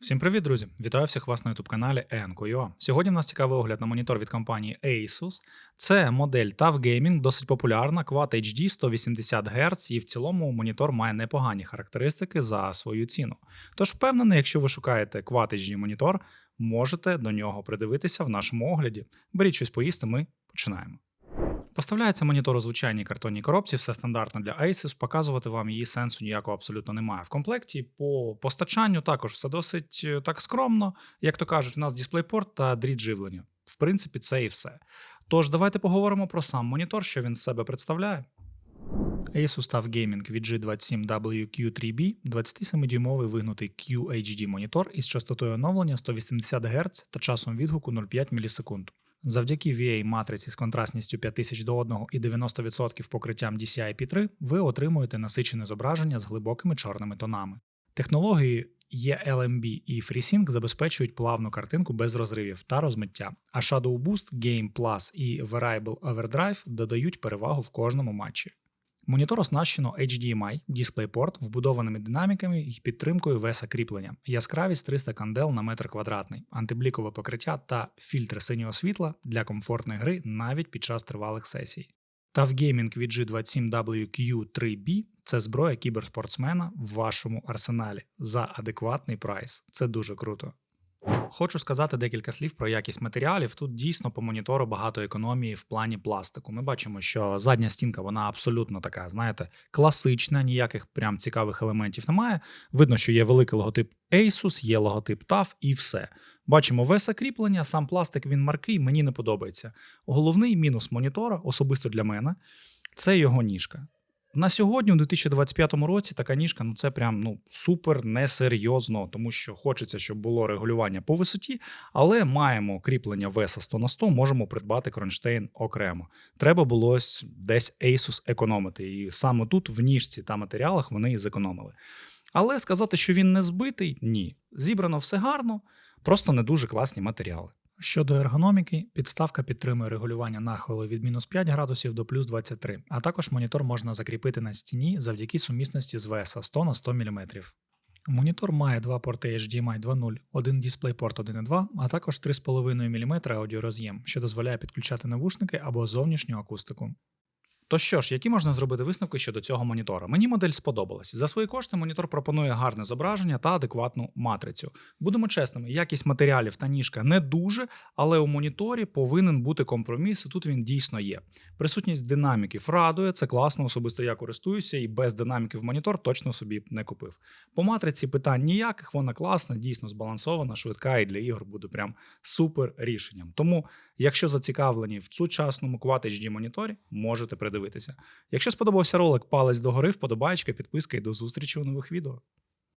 Всім привіт, друзі! Вітаю всіх вас на youtube каналі Enco.ua. Сьогодні в нас цікавий огляд на монітор від компанії Asus. Це модель TUF Gaming, досить популярна, Quad HD 180 Гц, і в цілому монітор має непогані характеристики за свою ціну. Тож впевнений, якщо ви шукаєте Quad HD монітор, можете до нього придивитися в нашому огляді. Беріть щось поїсти, ми починаємо. Поставляється монітор у звичайній картонній коробці, все стандартно для Asus, показувати вам її сенсу ніякого абсолютно немає. В комплекті по постачанню також все досить е, так скромно. Як то кажуть, у нас DisplayPort та дріт живлення. В принципі, це і все. Тож давайте поговоримо про сам монітор, що він з себе представляє. Asus TUF Gaming VG27WQ3B 27-дюймовий вигнутий QHD монітор із частотою оновлення 180 Гц та часом відгуку 0,5 мілісекунд. Завдяки VA матриці з контрастністю 5000 до 1 і 90% покриттям DCI-P3 ви отримуєте насичене зображення з глибокими чорними тонами. Технології ELMB і FreeSync забезпечують плавну картинку без розривів та розмиття, а Shadow Boost, Game Plus і Variable Overdrive додають перевагу в кожному матчі. Монітор оснащено HDMI, DisplayPort, вбудованими динаміками і підтримкою веса кріплення, яскравість 300 кандел на метр квадратний, антиблікове покриття та фільтр синього світла для комфортної гри навіть під час тривалих сесій. TUF Gaming VG27WQ3B це зброя кіберспортсмена в вашому арсеналі за адекватний прайс. Це дуже круто. Хочу сказати декілька слів про якість матеріалів. Тут дійсно по монітору багато економії в плані пластику. Ми бачимо, що задня стінка вона абсолютно така, знаєте, класична, ніяких прям цікавих елементів немає. Видно, що є великий логотип Asus, є логотип TUF і все. Бачимо веса кріплення, сам пластик він маркий, мені не подобається. Головний мінус монітора, особисто для мене, це його ніжка. На сьогодні, у 2025 році, така ніжка ну це прям ну супер несерйозно, тому що хочеться, щоб було регулювання по висоті, але маємо кріплення веса 100 на 100, можемо придбати кронштейн окремо. Треба було десь Asus економити. І саме тут, в ніжці та матеріалах, вони і зекономили. Але сказати, що він не збитий, ні. Зібрано все гарно, просто не дуже класні матеріали. Щодо ергономіки, підставка підтримує регулювання нахилу від мінус 5 градусів до плюс 23, а також монітор можна закріпити на стіні завдяки сумісності з VESA 100 на 100 мм. Монітор має два порти HDMI 2.0, один DisplayPort 1.2, а також 3,5 мм аудіороз'єм, що дозволяє підключати навушники або зовнішню акустику. То що ж, які можна зробити висновки щодо цього монітора? Мені модель сподобалась. За свої кошти монітор пропонує гарне зображення та адекватну матрицю. Будемо чесними, якість матеріалів та ніжка не дуже, але у моніторі повинен бути компроміс, і тут він дійсно є. Присутність динаміків радує, це класно, особисто я користуюся, і без динаміків монітор точно собі не купив. По матриці питань ніяких, вона класна, дійсно збалансована, швидка і для ігор буде прям супер рішенням. Тому, якщо зацікавлені в сучасному Quad HD моніторі, можете придивитися. Якщо сподобався ролик, палець догори, вподобайка, підписка і до зустрічі у нових відео.